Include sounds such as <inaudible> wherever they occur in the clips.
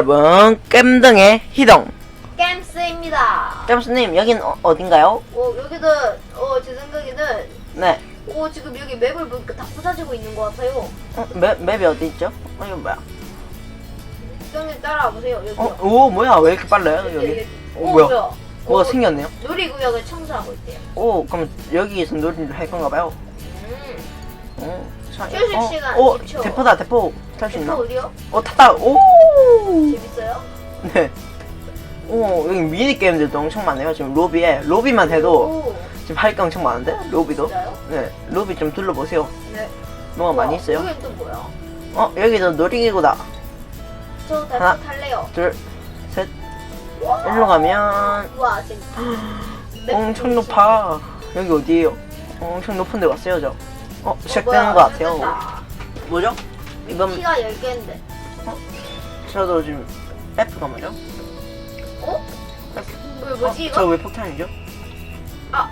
여러분 깸등의 희동 겜스입니다. 깸스님 여긴 어, 어딘가요? 어 여기는 어제 생각에는 네 어 지금 여기 맵을 보니까 다 부서지고 있는 것 같아요. 어, 맵, 맵이 어디 있죠? 어 이거 뭐야? 형님 따라와 보세요 여기요. 어? 오 뭐야 왜 이렇게 빨라요 여기? 오, 오 뭐야? 뭐가 어, 생겼네요? 놀이구역을 청소하고 있대요. 오 그럼 여기에서 놀이를 할 건가 봐요 음. 어, 자, 휴식 어, 시간 오 10초. 대포다 대포 탈수또 있나? 어디요? 어 탔다 오 재밌어요? 네. 오 여기 미니 게임들도 엄청 많네요 지금 로비에 로비만 해도 오, 지금 할 게 엄청 많은데 로비도 진짜요? 네 로비 좀 둘러보세요 네. 뭐가 많이 있어요 여긴 또 뭐야? 어 여기도 놀이기구다 저 하나. 대포 탈래요. 둘셋 와. 일로 가면 와 재밌다. 맵 엄청. 높아 여기 어디에요 엄청 높은 데 왔어요 저 어, 시작되는 뭐야, 것 같아요. 뭐죠? 이건 키가 10개인데. 저도 지금 F가 뭐죠? 어? F. 뭐, 뭐지 어, 이거? 저왜 폭탄이죠? 아!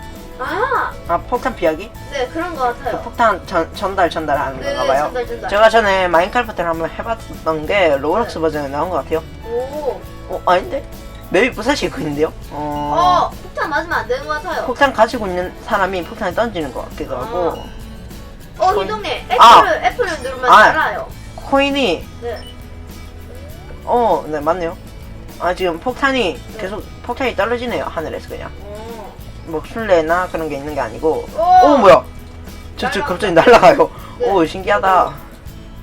아 폭탄 피하기? 네 그런 것그 같아요. 폭탄 전, 전달 전달하는 네, 건가 봐요 전달 전달. 제가 전에 마인크래프트를 한번 해봤던 게 로블록스 버전에 나온 것 같아요 오. 어 아닌데? 맵이 부서지고 있는데요? 어... 어, 폭탄 맞으면 안 되는 것 같아요. 폭탄 가지고 있는 사람이 폭탄을 던지는 것 같기도 하고 어, 희동님, 아! 애플을, 애플을 누르면 아! 알아요. 코인이 네. 어, 네, 맞네요. 아, 지금 폭탄이 계속 폭탄이 떨어지네요, 하늘에서 그냥. 오. 뭐 술래나 그런 게 있는 게 아니고. 오! 오, 뭐야? 저, 저 갑자기 날아가요. 네. 오, 신기하다.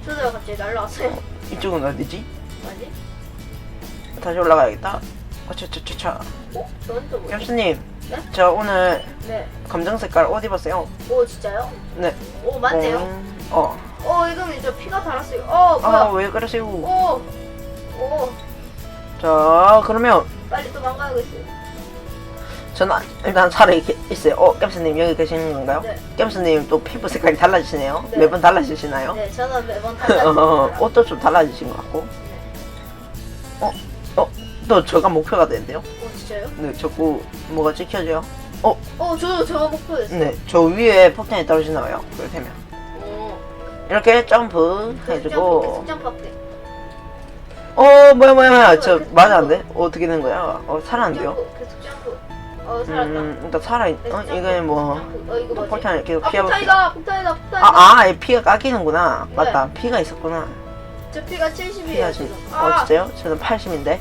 저도요, 갑자기 날라왔어요. 이쪽은 어디지? 뭐지? 다시 올라가야겠다. 어, 차, 차, 차, 차. 어? 저는 또 뭐지? 엽수님, 네? 저 오늘 네. 검정 색깔 옷 입었어요. 오, 진짜요? 네. 오, 맞네요. 음, 어. 어, 희동님, 저 피가 달았어요. 어, 뭐야? 아, 왜 그러세요? 오. 오. 자, 그러면 빨리 또 망가야겠어요. 저는 일단 살아 있어요. 어, 깸스님 여기 계시는 건가요? 네. 깸스님 또 피부 색깔이 달라지시네요. 네. 매번 달라지시나요? 네, 저는 매번 <laughs> 어, 달라집니다. 옷도 좀 달라지신 것 같고. 어, 어, 또 저가 목표가 되는데요? 어, 진짜요? 네, 자꾸 뭐가 찍혀져요? 어, 저도 저거 목표였어요. 네, 저 위에 폭탄이 떨어지나요? 그렇다면. 오. 이렇게 점프 해주고. 계속 점프할게. 어, 뭐야, 뭐야, 뭐야. 저 맞았는데? 어떻게 된 거야? 어, 살았는데요? 점프, 계속 점프. 어, 살았다. 음, 일단 살아있, 어, 이거는 뭐. 어, 이거 뭐지? 폭탄을 계속 아, 피해볼게요. 폭탄이다, 폭탄이다, 폭탄이다. 아, 아, 얘 피가 깎이는구나. 네. 맞다. 피가 있었구나. 저 피가 피가 70이에요, 지금. 지금. 어, 진짜요? 저는 80인데.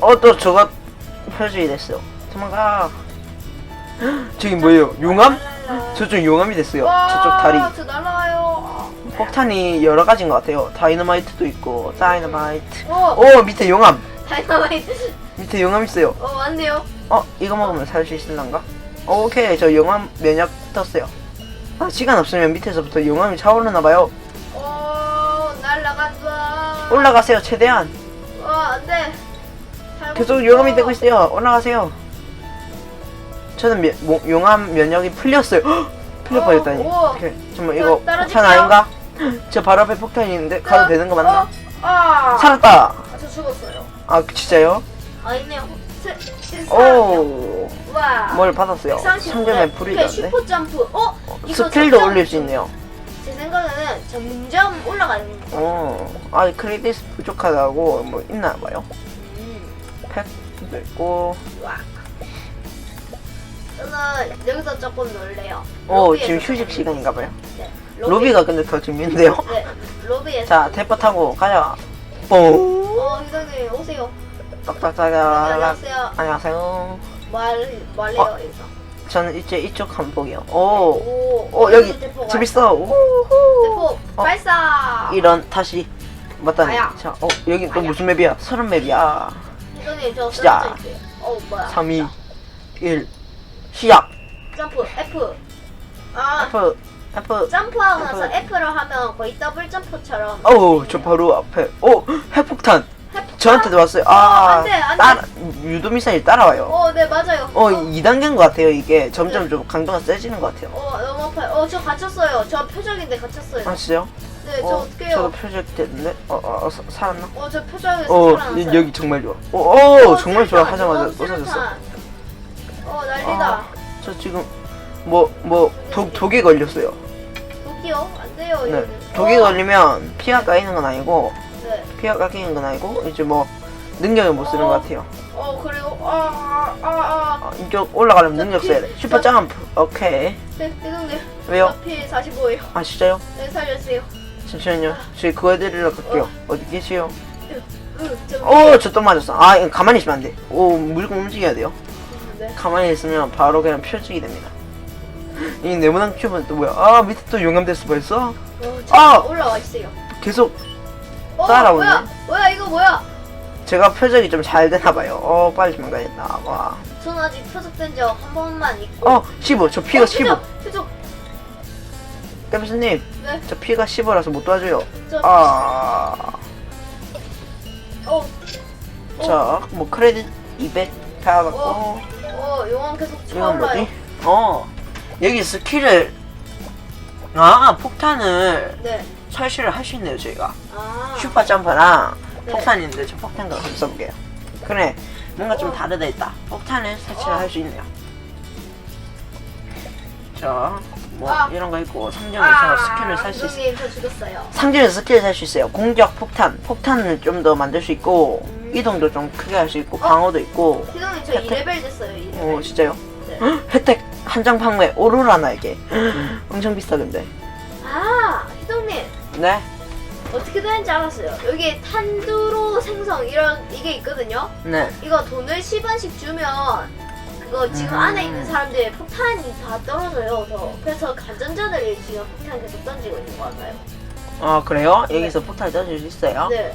어, 어, 또 저거 표적이 됐어요. 도망가. <gasps> 저기 뭐예요? 용암? 저쪽 용암이 됐어요. 저쪽 다리. 저 날라와요. 폭탄이 여러 가지인 것 같아요. 다이너마이트도 있고, 다이너마이트. 어, 오, 밑에 용암. 다이너마이트. 밑에 용암 있어요. 어, 맞네요. 어, 이거 먹으면 살 수 있을란가? 어, 오케이, 저 용암 면역 떴어요. 아, 시간 없으면 밑에서부터 용암이 차오르나봐요. 어, 날라간다. 올라가세요, 최대한. 어, 안 돼. 계속. 용암이 되고 있어요. 올라가세요. 저는 면- 모- 용암 면역이 풀렸어요. 헉! 풀려 버렸다니. 오, 오. 어떡해. 정말 이거 저 폭탄 떨어질게요. 아닌가? 저 바로 앞에 폭탄이 있는데 가도 되는 거 맞나? 어, 아. 살았다. 아, 저 죽었어요. 아 진짜요? 아, 있네요. 세, 세, 오. 와. 뭘 받았어요? 135 3점에 네. 불이 오케이, 졌네. 슈퍼 점프. 어? 이거 스킬도 점점- 올릴 수 있네요. 제 생각에는 점점 올라가는 거. 어. 아 크레딧 부족하다고 뭐 있나 봐요. 와. 저는 여기서 조금 놀래요. 오 로비에서 지금 휴식 시간인가 봐요. 네. 로비가 근데 더 재밌는데요. 네. 로비에서. 자 대포 타고 가자. 뽕. 어, 희동님 오세요. 딱딱딱딱. 안녕하세요. 안녕하세요. 말 말래요 어. 여기서. 저는 이제 이쪽 한번 보게요. 오. 오. 오 어, 여기 대포가 재밌어. 오. 대포 어. 발사. 이런 다시 맞다니. 아야. 자, 어 여기 또 아야. 무슨 맵이야? 서른 맵이야. 저 시작. 쓰러져 있어요. 어 뭐야? 3, 2, 1 시작. 점프 F. 아. F F. 점프하고 나서 F. F를 하면 거의 더블 점프처럼. 어우 저 바로 앞에. 오 핵폭탄. 핵폭탄? 저한테도 왔어요. 어, 아, 안 돼, 안 돼. 따라 유도 미사일 따라와요. 어, 네 맞아요. 어 2단계인 것 같아요. 이게 점점 좀 강도가 세지는 것 같아요. 어, 너무 아파요. 어, 저 갇혔어요. 저 표적인데 갇혔어요. 아 진짜요? 네, 저 어, 어떡해요? 저도 표적 됐는데. 어, 어, 어 사- 살았나? 어, 저 표적에서 어 살아났어요. 여기 정말 좋아. 오, 오 어, 정말 좋아 수류탄, 하자마자 어, 부서졌어. 수류탄. 어, 난리다. 아, 저 지금 뭐뭐 독에 걸렸어요. 독이요? 안 돼요, 네. 이거는. 독에 어, 걸리면 피가 까이는 건 아니고 네. 네. 피가 깎이는 건 아니고 이제 뭐 능력을 못 쓰는 어. 것 같아요. 어 그리고 아 아 아 아, 아. 아, 이쪽 올라가려면 저 능력 피- 써야 돼. 슈퍼 점프. 오케이. 네, 이동님. 왜요? 피 45예요. 아 진짜요? 네, 살려주세요. 잠시만요. 저희 그거 해드리러 갈게요. 어 디 계시요? 으, 저 어, 저 또 맞았어. 아, 이거 가만히 있으면 안 돼. 오, 무조건 움직여야 돼요. 네. 가만히 있으면 바로 그냥 표적이 됩니다. <laughs> 이 네모난 큐브는 또 뭐야? 아, 밑에 또 용암됐어 벌써? 어, 저 아! 올라와 있어요. 계속 어, 따라오네. 뭐야? 뭐야 이거 뭐야? 제가 표적이 좀 잘 되나 봐요. 어, 빨리 좀 가야겠다. 와. 저는 아직 표적된 적 한 번만 있고. 어, 15. 저 피가 15. 깜수님, 네. 저 피가 15라서 못 도와줘요. 저. 아, 어. 어. 자, 뭐 크레딧 200 받았고. 어. 어, 용암 계속 이건. 뭐지? 어, 여기 스킬을 아, 폭탄을 네. 설치를 할 수 있네요, 저희가. 아. 슈퍼 점퍼랑 네. 폭탄이 있는데 저 폭탄도 한번 써볼게요. 그래, 뭔가 좀 어. 다르다 있다. 폭탄을 설치를 어. 할수 있네요. 자, 뭐 아. 이런 거 있고 상점에서 스킬을 살 수 있어요. 이동님 저 죽었어요. 상점에서 스킬을 살 수 있어요. 공격, 폭탄, 폭탄을 좀 더 만들 수 있고 음. 이동도 좀 크게 할 수 있고 어? 방어도 있고. 희동님 저 혜택? 2레벨 됐어요. 2레벨. 어, 진짜요? 네. 헉, 혜택 한정 판매 오로라 날개. 엄청 비싸 근데. 아, 희동님. 네, 어떻게 되는지 알았어요. 여기 탄두로 생성 이런 이게 있거든요. 네. 이거 돈을 10원씩 주면 그거 지금 음. 안에 있는 사람들의 폭탄이 다 떨어져요. 더. 그래서 간전자들이 지금 폭탄 계속 던지고 있는 것 같아요. 아 그래요? 여기서 폭탄 던질 수 있어요? 네.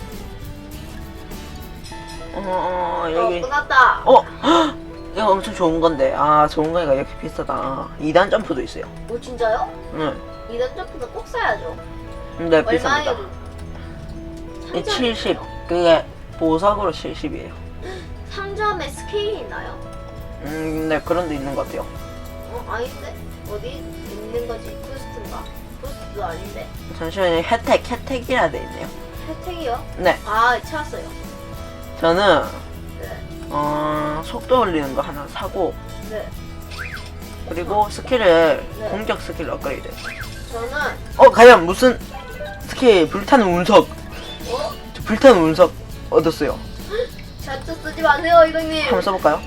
어, 어, 어, 여기. 끝났다. 어, 헉! <gasps> 이거 엄청 좋은 건데. 아, 좋은 거니까 이렇게 비싸다. 2단 점프도 있어요. 오 진짜요? 응. 이단 점프도 꼭 사야죠. 근데? 비쌉니다. 이 70. 그게 보석으로 70이에요. 상점에 <gasps> 스케일이 있나요? 음, 네, 그런 데 있는 것 같아요. 어 아닌데 어디 있는 거지? 부스트인가? 부스트도 아닌데 잠시만요. 혜택, 혜택이라 돼 있네요. 혜택이요? 네, 아 찾았어요. 저는, 네. 어, 속도 올리는 거 하나 사고, 네. 그리고 스킬을, 네. 공격 스킬 업그레이드. 저는 어, 과연 무슨 스킬, 불타는 운석. 어 저 불타는 운석 얻었어요. <gasps> 자주 쓰지 마세요 이동님. 한번 써볼까요?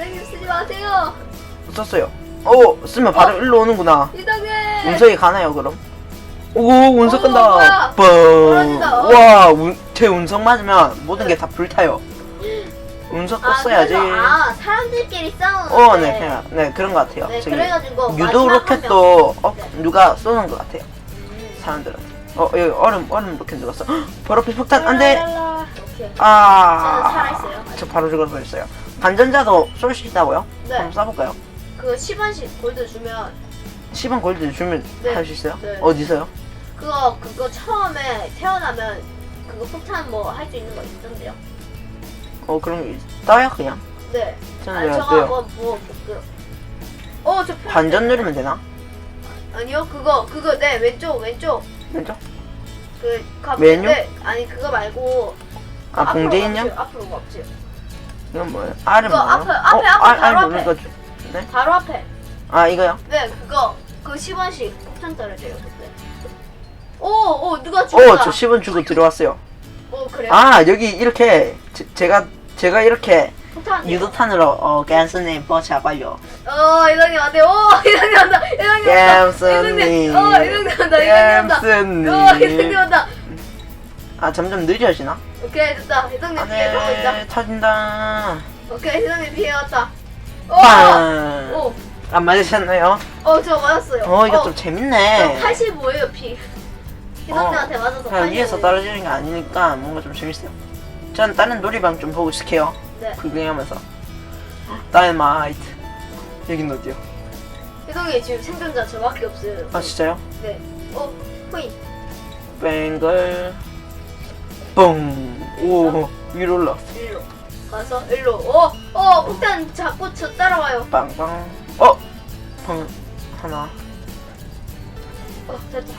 이동님 쓰지 마세요. 썼어요. 오, 쓰면 바로 일로 오는구나. 이동님. 운석이 가나요, 그럼? 오, 운석 오, 간다. 뭐야? 뻥. 떨어진다. 어. 와, 운, 제 운석 맞으면 모든 게 다 불타요. 운석 아, 떴어야지. 그래서, 아 사람들끼리 싸우는. 어, 네, 그냥, 네, 그런 것 같아요. 네 저기 그래가지고 유도 마지막 로켓도 어, 네. 누가 쏘는 것 같아요. 음. 사람들한테. 어, 여기 얼음, 얼음 로켓 누갔어. 버럭피 폭탄 안 돼. 랄랄라. 오케이. 아, 저는 살아있어요. 저 바로 죽어버렸어요. 반전자도 쏠 수 있다고요? 네. 한번 쏴볼까요? 그거 10원씩 골드 주면 10원 골드 주면 네. 할 수 있어요? 네. 어디서요? 그거 그거 처음에 태어나면 그거 폭탄 뭐 할 수 있는 거 있던데요. 어, 그럼 게 떠요, 그냥? 네. 저는 아니 저거 떠요? 한번 뭐 그. 어저 반전 누르면 되나? 아니요 그거 그거 네 왼쪽 왼쪽 왼쪽? 그 가, 메뉴? 네, 아니 그거 말고 아, 봉제 인형? 앞으로 갑질. 이건 뭐예요? 그거 뭐예요? 앞에, 앞에, 어, 앞에, R, R 바로 누르는 앞에. 거 주- 네? 바로 앞에. 아, 이거요? 네 그거 그 10원씩 폭탄 떨어져요 그때. 오오 누가 죽었다. 오, 저 10원 주고 들어왔어요. 오 그래 요? 아, 여기 이렇게, 제, 제가, 제가 이렇게 폭탄. 유도탄으로, 어, 댄스님 뻗쳐봐요. 어 이동이 왔네. 오 이동이 온다. 이동이 온다. 겜스님. 이동이 어 이동이 온다. 이동이 온다. 겜스님. 어 이동이 온다. 아, 점점 느려지나? 오케이 됐다. 이동이 아, 피해 가고 있다. 네, 터진다. 오케이 이동이 피해 왔다. 오. 빵. 오. 안 맞으셨나요? 어, 저 맞았어요. 어, 이거 좀 재밌네. 85예요, 피. 희동님한테 맞아서 그냥 85예요. 위에서 떨어지는 게 아니니까 뭔가 좀 재밌어요. 전 다른 놀이방 좀 보고 싶게요. 네. 구경하면서. 다이마이트. 여긴 어디요? 희동이 지금 생존자 저밖에 없어요. 아 진짜요? 네. 어, 코인. 뱅글. 뻥. 오 위로 올라왔어. 일로. 가서 일로. 어, 어, 폭탄 자꾸 저 따라와요. 빵빵. 어. 펑 하나. 어, 됐다.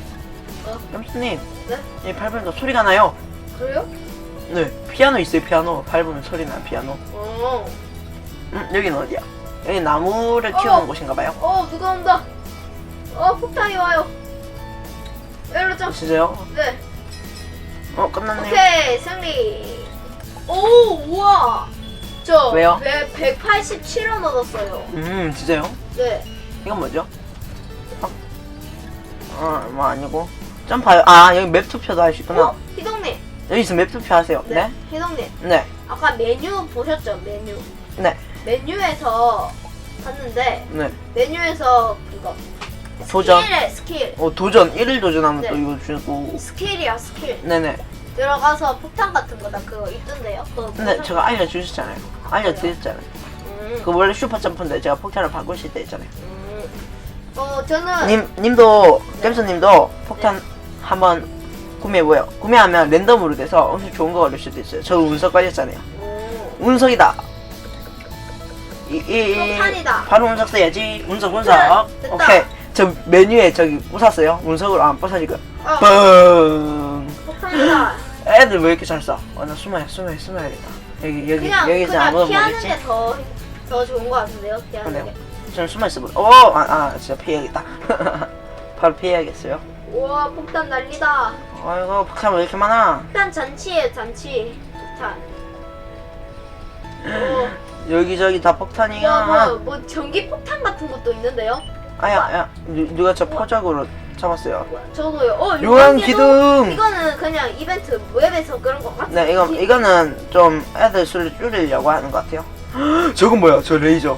깜수님. 네? 이 밟으니까 소리가 나요. 그래요? 네. 피아노 있어요 피아노. 밟으면 소리 나요 피아노. 어. 음 여긴 어디야? 여기 나무를 키우는 어. 곳인가 봐요. 어, 누가 온다. 어, 폭탄이 와요. 일로 좀. 진짜요? 네. 어 끝났네요. 오케이 승리. 오 우와. 저 왜요? 1 187원 얻었어요. 음 진짜요? 네. 이건 뭐죠? 어? 어, 뭐 아니고 점파요. 아 여기 맵 투표도 할 수 있구나. 어 희동님. 여기서 맵 투표 하세요. 네. 네? 희동님. 네. 아까 메뉴 보셨죠? 메뉴. 네. 메뉴에서 봤는데 네. 메뉴에서 그거 도전. 스킬에 스킬. 어 도전 1일 도전하면 네. 또 이거 주고. 스킬이야 스킬. 네네. 들어가서 폭탄 같은 거다 그거 있던데요. 그거 근데 보셨- 제가 알려주셨잖아요. 알려드렸잖아요. 음. 그 원래 슈퍼 점프인데 제가 폭탄을 바꾸실 때 있잖아요. 음. 어 저는 님 님도 네. 겜스님도 폭탄 한번 구매해보요. 구매하면 랜덤으로 돼서 엄청 좋은 거 걸릴 수도 있어요. 저 운석 걸렸잖아요. 음. 운석이다. 이, 이, 이. 바로 운석 써야지. 운석 운석. 네, 됐다. 오케이. 저 메뉴에 저기 부쉈어요. 운석으로 안 부서지고. 어, 뻥. 폭탄이다. 애들 왜 이렇게 잘 쏴? 어, 나 숨어야 숨어야 숨어야겠다. 여기 여기 그냥 여기서 그냥 아무도 모르겠지? 게더 더 좋은 거 같은데요. 피하는? 게. 저는 숨어 있어 보. 오, 아, 아 진짜 피해야겠다. <laughs> 바로 피해야겠어요. 우와 폭탄 난리다. 아이고 폭탄 왜 이렇게 많아? 폭탄 잔치에 잔치. 폭탄. 오. 여기저기 다 와, 폭탄이야. 뭐, 뭐 전기 폭탄 같은 것도 있는데요. 아야, 야, 누, 누가 저 포적으로 잡았어요. 와, 저도요. 어, 요한 기둥. 이거는 그냥 이벤트 웹에서 그런 것 같아. 네, 이거 이거는 좀 애들 수를 줄이려고 하는 것 같아요. <gasps> 저건 뭐야? 저 레이저.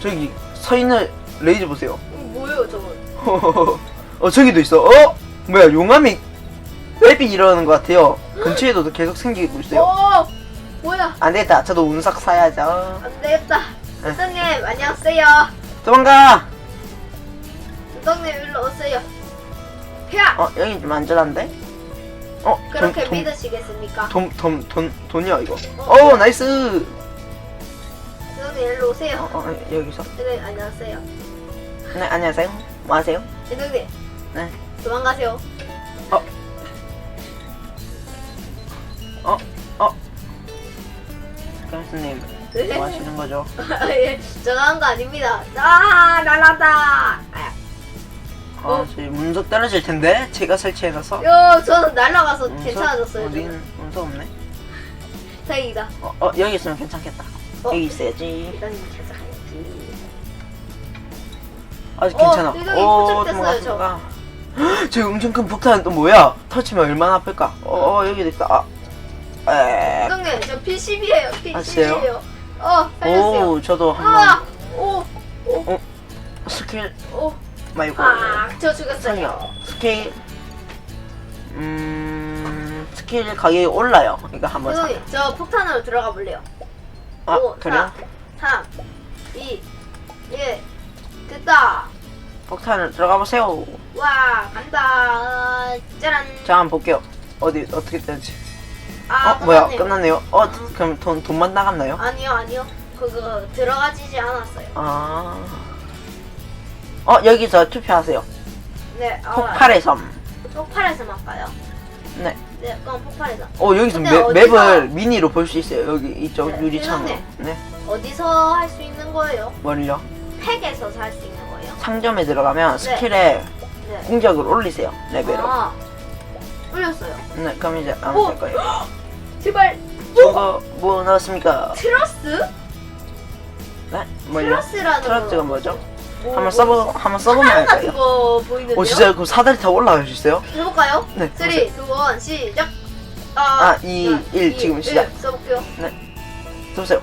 저기 서 있는 레이저 보세요. 뭐예요, 저건? <laughs> 어 저기도 있어. 어? 뭐야? 용암이 랩이 이러는 것 같아요. 근처에도 계속 생기고 있어요. 오, 뭐야? 안 되겠다. 저도 운석 사야죠. 안 되겠다. 네. 선생님 안녕하세요. 도망가. 선생님 일로 오세요. 야, 어 여기 좀 안전한데? 어 그렇게 돈, 돈, 믿으시겠습니까? 돈, 돈, 돈, 돈이야 이거. 어, 오 뭐야? 나이스. 선생님 일로 어, 오세요. 어 여기서. 선생님 안녕하세요. 네 안녕하세요. 뭐 하세요? 선생님 네. 도망가세요. 교수님 네. 뭐 하시는 거죠? <laughs> 예, 제가 한 거 아닙니다. 아, 날라다. 아, 아, 저희 문석 떨어질 텐데 제가 설치해놔서. 요, 저는 날라가서 문석? 괜찮아졌어요. 저는. 문석 없네. 다행이다. 어, 어 여기 있으면 괜찮겠다. 어. 여기 있어야지. 일단. 아직 어, 괜찮아. 오, 포착됐어요, 도망갔습니다. <gasps> 저기 엄청 큰 폭탄 또 뭐야? 터치면 얼마나 아플까? 어, 어 여기도 있다. 아, 에. 선생님, 저 PCB예요. 아? PCB예요. 어, 살렸어요. 오, 저도 한번 아, 오, 오, 스킬 오. 말고 아, 저. 죽였어요. 스킬 음 스킬 가격이 올라요. 이거 한번 사. 선생님, 저 폭탄으로 들어가 볼래요. 아 오, 그래요? 3, 2, 1. 됐다. 폭탄을 들어가 보세요. 와, 간다. 짜란. 자 한번 볼게요. 어디 어떻게 되는지. 아, 어 뭐야 끝났네요. 어 그럼 돈 돈만 나갔나요? 아니요, 아니요. 그거 들어가지지 않았어요. 아. 어 여기서 투표하세요. 네, 아, 폭발의 섬. 폭발에서 할까요? 네. 네, 그럼 폭발에서. 어 여기서 근데 맵, 어디서- 맵을 미니로 볼 수 있어요. 여기 이쪽 네, 유리창으로. 세상에. 네. 어디서 할 수 있는 거예요? 뭘요? 팩에서 할수 있는 거예요? 상점에 들어가면 네. 스킬에 네. 공격을 올리세요. 레벨을. 아, 올렸어요. 네, 그럼 이제 안 오! 될 거예요. <gasps> 제발. 저거 뭐 나왔습니까? 트러스? 네? 뭘요? 트러스라는 트러스가 거. 뭐죠? 뭐, 한번 뭐 써보 있어? 한번 써보면 사람 같은 알까요? 거 보이는데요? 오 진짜 그 사다리 타고 올라갈 수 있어요? 해볼까요? 네. 3, 2, 1, 시작. 아, 이, 자, 일, 이, 지금 일 시작. 써볼게요. 써보세요.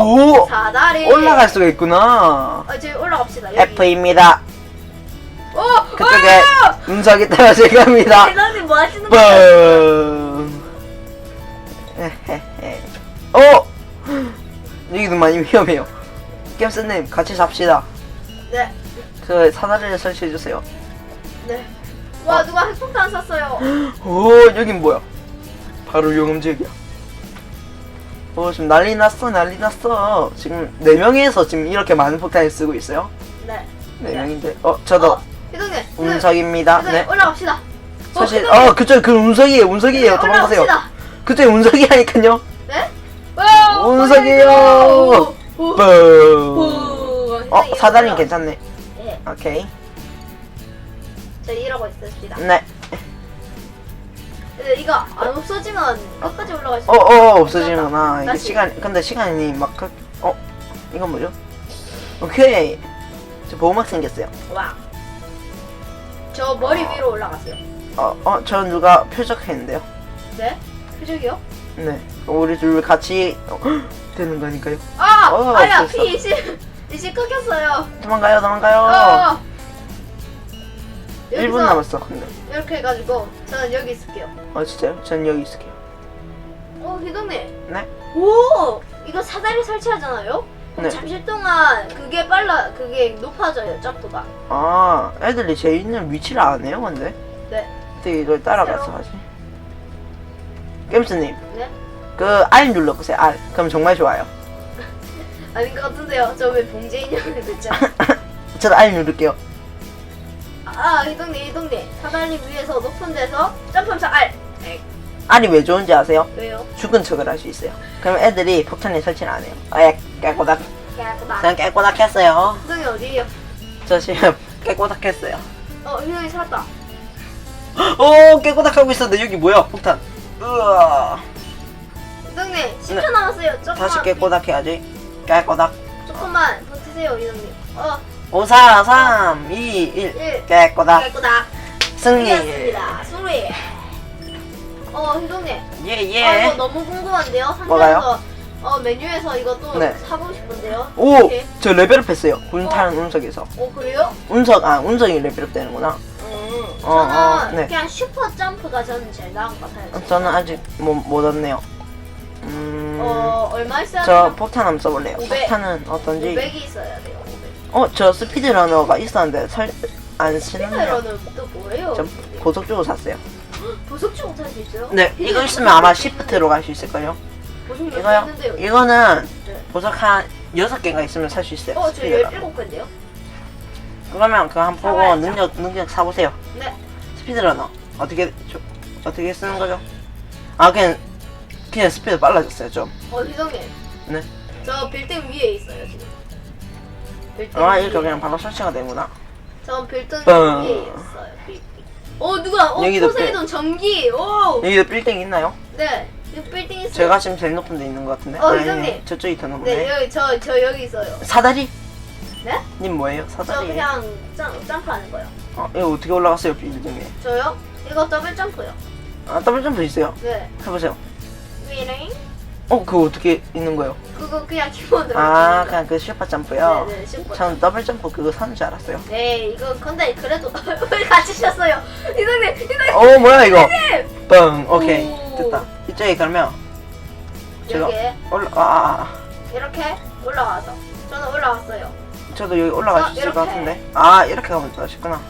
오 사다리. 올라갈 수가 있구나. 아, 저기 올라갑시다. 여기. F입니다. 오! 그쪽에 운석이 떨어질 겁니다. 대단님 뭐 하시는 거예요? 뻥. 에헤헤. 어 여기도 많이 위험해요. 겜스님 같이 잡시다. 네. 그 사다리를 설치해 주세요. 네. 와, 어. 누가 핵폭탄 쐈어요. <gasps> 오 여긴 뭐야? 바로 용암지역이야. 오 지금 난리 났어 난리 났어. 지금 네 명이서 지금 이렇게 많은 폭탄을 쓰고 있어요. 네. 네 명인데 어 저도 어. 운석입니다. 희동님, 네. 올라갑시다. 사실 희동님, 어 그쪽 그 운석이에요 운석이에요 도망가세요. 그쪽 운석이라니까요. 네? 와, 운석이요. 오, 오, 뻥. 오, 어 사다리 괜찮네. 네. 오케이. 저 이러고 있습니다. 네. 근데 이거 안 없어지면 끝까지 올라갈 수 어, 어, 없어지는구나. 이게. 시간, 근데 시간이 막, 그, 어, 이건 뭐죠? 오케이. 저 보호막 생겼어요. 와. 저 머리 위로 올라갔어요. 어, 어, 저 누가 표적했는데요? 네? 표적이요? 네. 우리 둘 같이, 어, <gasps> 되는 거니까요. 아! 어, 아야! 없었어. 피 20! 20 끊겼어요. 도망가요, 도망가요. 어! 1분 여기서 남았어, 근데. 이렇게 해가지고 저는 여기 있을게요. 어, 진짜요? 전 여기 있을게요. 어, 희동님. 네? 오! 이거 사다리 설치하잖아요? 네. 잠시 동안 그게 빨라, 그게 높아져요, 점프가. 아, 애들이 제 있는 위치를 안 해요, 근데? 네. 어떻게 이걸 따라가서 하지? 겜스님, 네? 그 R 눌러보세요, R. 그럼 정말 좋아요. <laughs> 아닌 것 같은데요. 저 왜 봉제 인형이 됐죠? <laughs> 저도 R 누를게요. 아, 희동님, 희동님. 사다리 위에서 높은 데서 점프하면서 알! 네. R이 왜 좋은지 아세요? 왜요? 죽은 척을 할 수 있어요. 그럼 애들이 폭탄에 설치를 안 해요. 아, 예, 깨꼬닥. 깨끗하. 저는 깨꼬닥 했어요. 희동이 어디에요? 저 지금 <laughs> 깨꼬닥 했어요. 어, 희동이 살았다. 오, 깨꼬닥 하고 있었는데 여기 뭐야, 폭탄. 으아. 희동님, 10초 네. 남았어요. 조금만. 다시 깨꼬닥 해야지. 깨꼬닥. 조금만 버티세요, 희동님. 어, 5, 4, 3, 2, 1. 1. 깨꼬닥. 깨끗하. 승리. 승리. 어, 희동님. 예, 아, 이거 예. 너무 궁금한데요? 뭐가요? 어, 메뉴에서 이거 또 네. 사보고 싶은데요? 오, 어떻게? 저 레벨업 했어요. 군타는 운석에서. 어, 그래요? 운석, 아, 운석이 레벨업 되는구나. 음. 어, 저는 어, 네. 그냥 슈퍼 점프가 저는 제일 나은 것 같아요. 저는 아직 뭐, 못 왔네요. 음, 어, 얼마 있어야 저 돼요? 폭탄 한번 써볼래요. 500. 폭탄은 어떤지. 500이 있어야 돼요. 500. 어, 저 스피드러너가 있었는데 살, 안 쓰는데요. 스피커로는 또 뭐예요? 저 고속 주고 샀어요. 보석 주고 탈수 있어요? 네, 이거 있으면 아마 시프트로 갈 수? 보석 몇개 이거요? 있는데요? 이거는 네. 보석 한 6개가 있으면 살 수 있어요. 어, 저 스피드러너. 17개인데요? 그러면 그거 한번 보고 사와야죠. 능력, 능력 사보세요. 네. 스피드러너. 어떻게, 저, 어떻게 쓰는 거죠? 아, 그냥, 그냥 스피드 빨라졌어요, 좀. 어, 희동님. 네. 저 빌딩 위에 있어요, 지금. 빌딩 아, 위에. 이렇게 그냥 바로 설치가 되구나. 전 빌딩 뻥. 위에 있어요, 빌딩. 어, 누가? 어, 여기도 포세이돈 전기! 오! 여기도 빌딩 있나요? 네. 여기 빌딩 있어요. 제가 지금 제일 높은 데 있는 것 같은데. 어, 아니, 이장님. 저쪽이 더 높네. 네, 여기, 저, 저 여기 있어요. 사다리? 네? 님 뭐예요? 저 사다리? 그냥 점, 점프하는 거요. 어, 이거 어떻게 올라갔어요, 빌딩에? 저요? 이거 더블 점프요. 아, 더블 점프 있어요. 네. 해보세요. 위링. 어, 그거 어떻게 있는 거예요? 그거 그냥 기본으로. 아, 그냥 그 슈퍼 점프요? 네네, 슈퍼. 저는 더블 점프 그거 사는 줄 알았어요. 네, 이거 근데 그래도 <laughs> 왜 같이 셨어요 이동님, 이동님. 어, 뭐야, 이거? 뻥, 오케이. 오. 됐다. 이쪽에 그러면 제가 여기에 올라, 아, 아, 아. 이렇게 올라와서 저는 올라왔어요. 저도 여기 올라갈 어, 수 있을 것 이렇게. 같은데. 아, 이렇게 가면 맛있구나.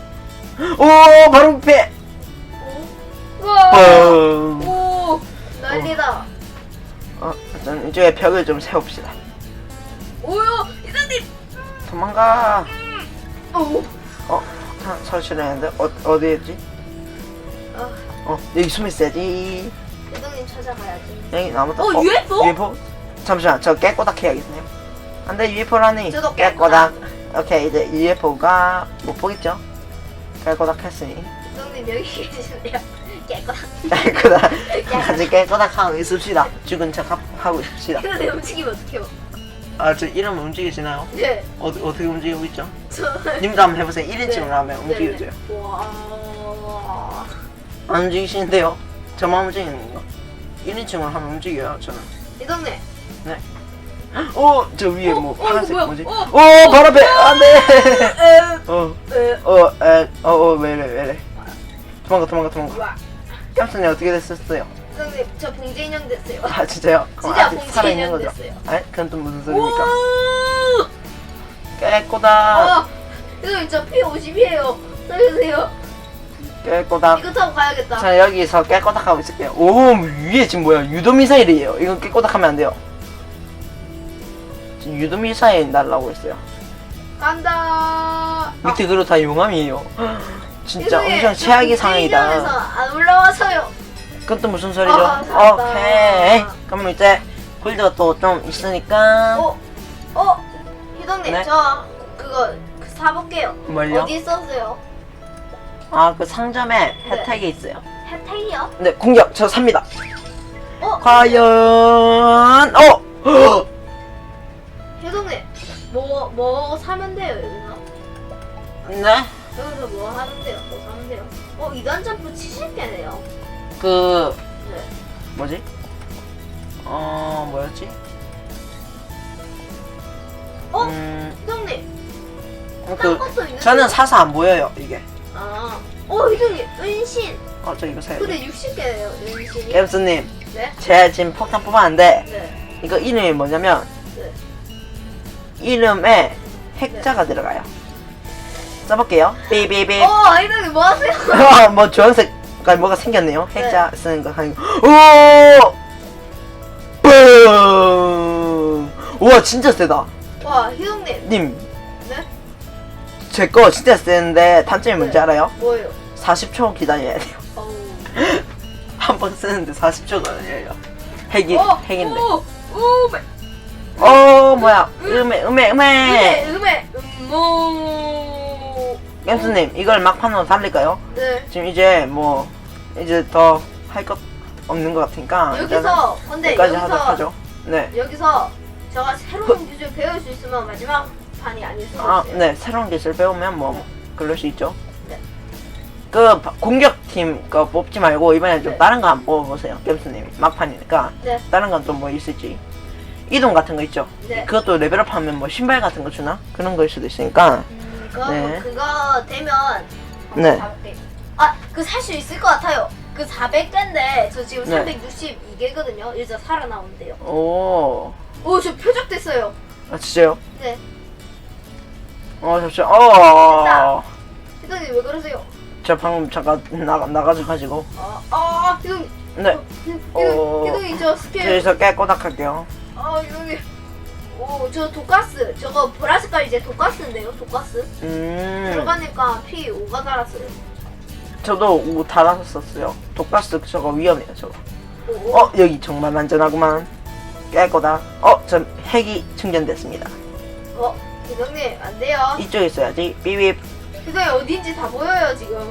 오, 바로 배! 오, 우와, 뻥! 오, 난리다. 어, 이쪽에 벽을 좀 세웁시다. 오요, 이동님. 도망가. 오, 어, 폭탄 설치를 했는데, 어, 어디였지? 아, 어, 여기 숨어 있어야지. 이동님 찾아가야지. 여기 나무도. 어, UFO? UFO? 잠시만, 저 깨꼬닥 해야겠네요. 안 돼, UFO라니. 저도 깨꼬닥. 오케이, 이제 UFO가 못 보겠죠? 깨꼬닥 했으니. 이동님 여기 계시네요. 깨끗. 깨꼬닥. 같이 깨꼬닥 하고 있읍시다. 죽은 척 하- 하고 있읍시다. 이동님 움직이면 어떡해요? 아, 저 이름 움직이시나요? 네, 어, 어떻게 움직이고 있죠? 저. 님도 한번 해보세요. 1인칭으로 네. 하면 움직여줘요. 네, 네. 와. 안 움직이시는데요? 저만 움직이는 건가? 1인칭으로 하면 움직여요, 저는. 이동님. 어, 저 위에 어, 뭐 어, 파란색 뭐야? 뭐지? 어. 오, 바로 앞에! 안 돼! 에, 어, 에, 어, 에, 어, 어, 왜래, 왜래. 도망가, 도망가, 도망가. 와. 깜짝이야, 어떻게 됐었어요? 저 봉제 인형 됐어요. 아, 진짜요? 그럼 진짜 아직 살아있는 인형 거죠? 됐어요. 아, 그건 또 무슨 소리입니까? 오! 깨꼬다, 어, 이동님 저 피 50이에요. 살려주세요. 깨꼬다. 이거 타고 가야겠다. 자, 여기서 깨꼬닥 하고 있을게요. 오, 위에 지금 뭐야? 유도 미사일이에요. 이건 깨꼬닥 하면 안 돼요. 지금 유도 미사일 날라오고 있어요. 간다. 밑에 그로 다 용암이에요. 진짜 엄청 저 최악의 봉제 상황이다. 안 올라와서요. 그건 또 무슨 소리죠? 아. 오케이. 그럼 이제 골드가 또 좀 있으니까 어, 어, 이동님 네? 저 그거 그 사볼게요. 뭘요? 어디 있었어요? 아 그 상점에 네. 혜택이 있어요. 혜택이요? 네, 공격 저 삽니다. 어? 과연 어! <gasps> 효동님 뭐, 뭐 사면 돼요 여기서? 네? 여기서 뭐 하면 돼요? 뭐 돼요? 어 2단 점프 70개네요 그 네 뭐지? 어 뭐였지? 어? 음, 효동님 딴그 있는데 저는 사서 안 보여요 이게. 아, 어 효동님 은신 어 저 이거 돼. 근데 60개네요 은신이 엠스님, 네? 제가 지금 폭탄 뽑았는데 네 이거 이름이 뭐냐면 네. 이름에 핵자가 들어가요. 써볼게요. 삐삐삐. 어 아이돌이 뭐 하세요? <laughs> 뭐 주황색깔 뭐가 생겼네요. 핵자 쓰는 거 하는 거. 오! 뿡! 우와 진짜 세다. 와 희동님 님, 네? 제 거 진짜 세는데 단점이 뭔지 네. 알아요? 뭐예요? 40초 기다려야 돼요. 어우 <laughs> 한 번 쓰는데 40초 기다려요. 핵이 어, 핵인데. 오! 오! 매- 어 뭐야? 음에 음에 음에. 음에 음에 음모 겜스님 이걸 막판으로 달릴까요? 네 지금 이제 뭐 이제 더 할 것 없는 것 같으니까 여기서 근데 여기까지 하도록 여기서 하죠. 네. 여기서 제가 새로운 기술 배울 수 있으면 마지막 판이 아닐 수도 아, 있어요 네. 새로운 기술 배우면 뭐 그럴 수 있죠. 네. 그 바- 공격팀 거 뽑지 말고 이번에 좀 네. 다른 거 한번 뽑아보세요. 겜스님이 막판이니까 네. 다른 건또뭐 있을지. 이동 같은 거 있죠. 네. 그것도 레벨업 하면 뭐 신발 같은 거 주나 그런 거일 수도 있으니까. 음, 그거 네. 그거 되면 네. 아그 살 수 있을 것 같아요 그 400개인데 저 지금 네. 362개거든요 이제 살아나온대요 오, 오 저 표적됐어요 아 진짜요? 네 어 잠시만. 어, 희동님 왜 그러세요? 저 방금 잠깐 나가 나가져가지고. 아, 아, 희동님 네. 어. 희동님 저 스킬 저기서 깨꼬닥 할게요. 아 희동님 오 저 독가스 저거 보라색깔 이제 독가스인데요 독가스 음. 들어가니까 피 5가 달았어요 저도 우 달았었어요. 독가스 저거 위험해요, 저거. 오, 어, 여기 정말 안전하구만. 깨꼬다. 어, 저 핵이 충전됐습니다. 어 희동님 안 돼요 이쪽에 있어야지. 삐삐. 희동이 어딘지 다 보여요 지금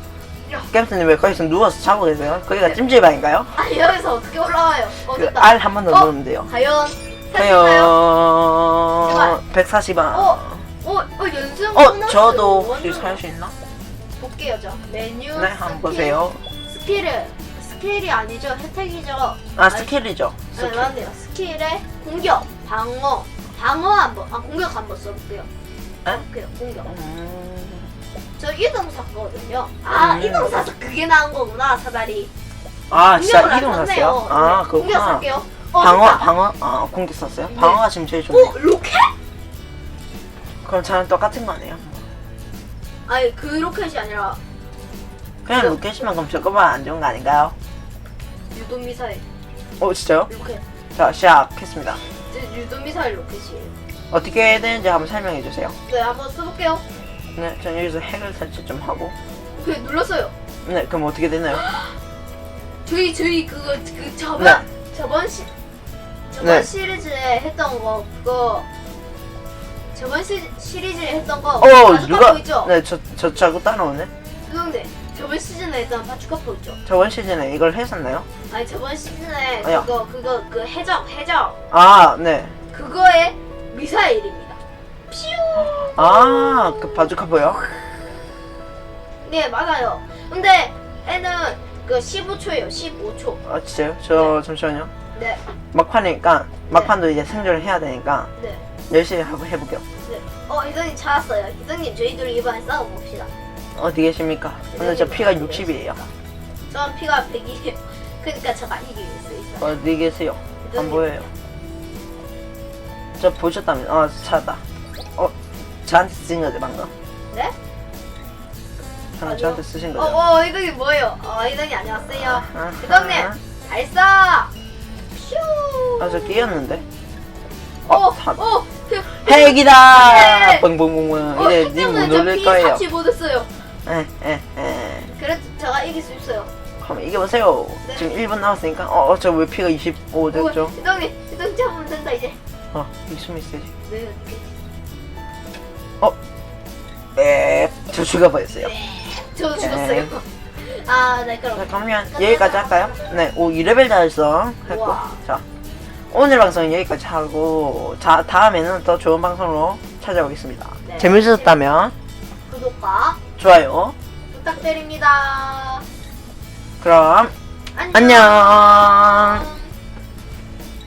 야. 겜스님 왜 거기서 누워서 자고 계세요? 거기가 네. 찜질방인가요? 아 여기서 어떻게 올라와요? 어그 됐다 알 한 번 더 어? 누르면 돼요 과연 과연 140원 어? 어? 어 연승 어 보너스 저도 혹시 살 수 있나? 볼게요 저 메뉴 네 한번 스킬, 보세요 스킬을 스킬이 아니죠 혜택이죠 아 스킬이죠 네 스킬 맞네요 스킬에 공격 방어 방어 한번 아 공격 한번 써볼게요 에? 볼게요 공격 음... 저 이동 샀거든요 아 음. 이동 사서 그게 나온 거구나 사다리 아 진짜 이동. 샀어요? 아 네, 공격 그렇구나 쓸게요 어, 방어 됐다. 방어 아 공격 썼어요? 네. 방어가 지금 제일 좋네 어 로켓? 그럼 저랑 똑같은 거 아니에요? 아니 그 로켓이 아니라 그냥 네. 로켓이면 그럼 저거만 안 좋은 거 아닌가요? 유도 미사일 어 진짜요? 로켓 자 시작했습니다 저 유도 미사일 로켓이에요 어떻게 해야 되는지 한번 설명해 주세요. 네 한번 써볼게요 네, 전 여기서 핵을 설치 좀 하고. 오케이 눌렀어요 네, 그럼 어떻게 되나요? <gasps> 저희 저희 그거 그 저번 네. 저번 시 저번 네. 시리즈에 했던 거 그거 저번 시, 시리즈에 했던 거 어, 바주카포 누가? 있죠? 네, 저, 저 자꾸 따라오네. 수동대 저번 시즌에 했던 바주카포 있죠? 저번 시즌에 이걸 했었나요? 아니 저번 시즌에 아니요. 그거 그거 그 해적 해적 아, 네. 그거의 미사일입니다. 퓨. 아, 그 바주카보요? 네 맞아요. 근데 애는 그 15초예요. 15초. 아, 진짜요? 저, 잠시만요. 네. 막판이니까, 막판도 이제 생존을 해야 되니까, 네. 열심히 한번 해볼게요. 네. 어 이성님 찾았어요. 이성님 저희 둘이 이번에 싸워 봅시다. 어디 계십니까? 오늘 저 피가 60이에요. 전 피가 100이에요. 그러니까 제가 이길 수 있어요. 어디 계세요? 안 보여요. 저 보셨다면, 아, 찾았다. 어, 저한테 쓰신 거죠, 방금? 네? 방금 아니요. 저한테 쓰신 거죠? 어, 어, 이성님 뭐예요? 어, 이성님 안녕하세요. 아하. 이성님 잘 쏴. 슈. 아, 저 끼었는데. 어, 어, 사- 어, 그, 핵이다! 네. 뻥뻥뻥뻥. 어, 이제 님못핵 놀릴 거예요. 같이 못했어요. 에, 에, 에. 그래도 제가 이길 수 있어요. 한번 이겨보세요. 네. 지금 1분 남았으니까. 어, 어, 저 왜 피가 25 됐죠? 이동님, 이동 잡으면 된다 이제. 어, 있으면 있어야지. 네, 어떻게? 에, 저 죽어버렸어요. 저도 죽었어요. 아, 네, 자, 그럼. 그러면 여기까지 할까요? 네, 오, 2레벨 달성 했고. 우와. 자, 오늘 방송은 여기까지 하고, 자, 다음에는 더 좋은 방송으로 찾아오겠습니다. 네. 재밌으셨다면, 구독과 좋아요. 부탁드립니다. 그럼, 안녕. 안녕.